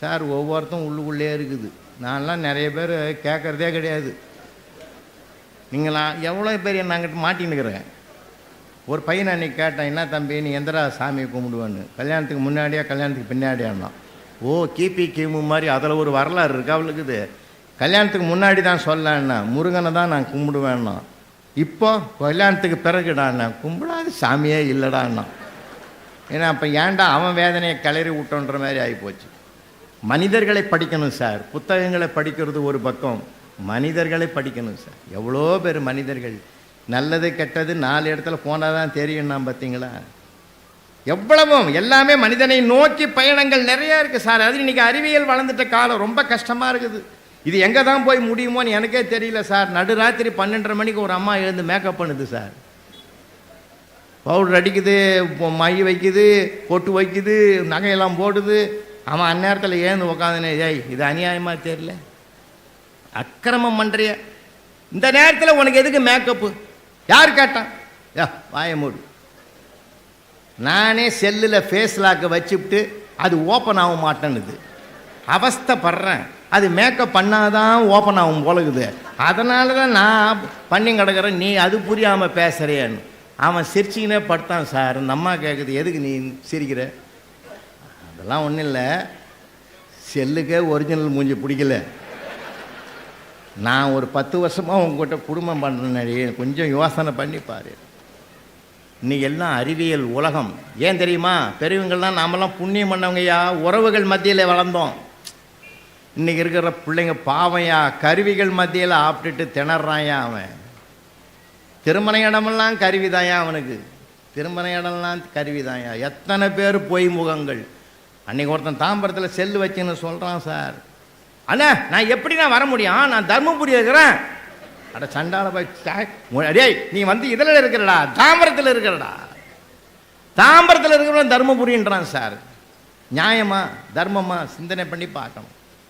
Sir ஒவ்வொருத்தரும் உள்ளுக்குள்ளே இருக்குது. நான்லாம் நிறைய பேர் கேட்குறதே கிடையாது. நீங்களா எவ்வளோ பேர் நாங்கிட்ட மாட்டின்னுக்கிறேன் ஒரு பையனை அன்றைக்கி கேட்டேன் என்ன தம்பி நீ எந்தடா சாமியை கும்பிடுவேன்னு. கல்யாணத்துக்கு முன்னாடியா கல்யாணத்துக்கு பின்னாடியான்னா? ஓ கிபி கிமு மாதிரி அதில் ஒரு வரலாறு இருக்குது அவளுக்குது. கல்யாணத்துக்கு முன்னாடி தான் சொல்லன்னா முருகனை தான் நான் கும்பிடுவேன்னா. இப்போ கல்யாணத்துக்கு பிறகுடாண்ணா கும்பிடாது சாமியே இல்லைடாண்ணா ஏன்னா அப்போ ஏன்டா அவன் வேதனையை கிளறி விட்டோன்ற மாதிரி ஆகிப்போச்சு. மனிதர்களை படிக்கணும் சார். புத்தகங்களை படிக்கிறது ஒரு பக்கம். மனிதர்களை படிக்கணும் சார். எவ்வளோ பேர் மனிதர்கள்? நல்லது கெட்டது நாலு இடத்துல போனால் தான் தெரியும்னா பார்த்தீங்களா எவ்வளவும் எல்லாமே மனிதனை நோக்கி பயணங்கள் நிறையா இருக்குது சார். அது இன்னைக்கு அறிவியல் வளர்ந்துட்ட காலம். ரொம்ப கஷ்டமாக இருக்குது. இது எங்கே தான் போய் முடியுமோன்னு எனக்கே தெரியல சார். நடுராத்திரி பன்னெண்டரை மணிக்கு ஒரு அம்மா எழுந்து மேக்கப் பண்ணுது சார். பவுடர் அடிக்குது மை வைக்குது பொட்டு வைக்குது நகையெல்லாம் போடுது. அவன் அந்நேரத்தில் ஏந்து உக்காந்துனே ஏய் இது அநியாயமாக தெரியல. அக்கிரமம் பண்ணுறிய இந்த நேரத்தில் உனக்கு எதுக்கு மேக்கப்பு யார் கேட்டான்? யா வாய மூடு. நானே செல்லில் ஃபேஸ் லாக்கை வச்சுவிட்டு அது ஓப்பன் ஆக மாட்டேன்னுது. அவஸ்தைப்படுறேன். அது மேக்கப் பண்ணாதான் ஓப்பன் ஆகும் போலகுது. அதனால தான் நான் பண்ணி கிடக்கிறேன். நீ அது புரியாமல் பேசுறியன்னு. அவன் சிரிச்சிக்கினே படுத்தான் சார் இந்த அம்மா கேட்குது எதுக்கு நீ சிரிக்கிற? அதெல்லாம் ஒன்றும் இல்லை. செல்லுக்கே ஒரிஜினல் மூஞ்சி பிடிக்கல. நான் ஒரு பத்து வருஷமாக உங்கள்கிட்ட குடும்பம் பண்ணுறேன் கொஞ்சம் யோசனை பண்ணி பாரு. இன்னைக்கு எல்லாம் அறிவியல் உலகம். ஏன் தெரியுமா? பெரியவங்கள்லாம் நாமெல்லாம் புண்ணியம் பண்ணவங்கய்யா. உறவுகள் மத்தியில் வளர்ந்தோம். இன்றைக்கி இருக்கிற பிள்ளைங்க பாவையா கருவிகள் மத்தியில் ஆப்பிட்டுட்டு திணறாயா அவன். திருமண இடமெல்லாம் கருவிதாயா அவனுக்கு. திருமண இடம்லாம் கருவிதாயா எத்தனை பேர் பொய் முகங்கள். அன்னைக்கு ஒருத்தன் தாம்பரத்தில் செல்லு வச்சுன்னு சொல்கிறான் சார். அண்ணா நான் எப்படி நான் வர முடியும்? நான் தர்மபுரி இருக்கிறேன் அட சண்டால போய் டேய், நீ வந்து இதில் இருக்கிறடா தாம்பரத்தில் இருக்கிறடா. தாம்பரத்தில் இருக்கிறவன் தர்மபுரின்றான் சார். நியாயமா தர்மமா சிந்தனை பண்ணி பார்க்கணும்.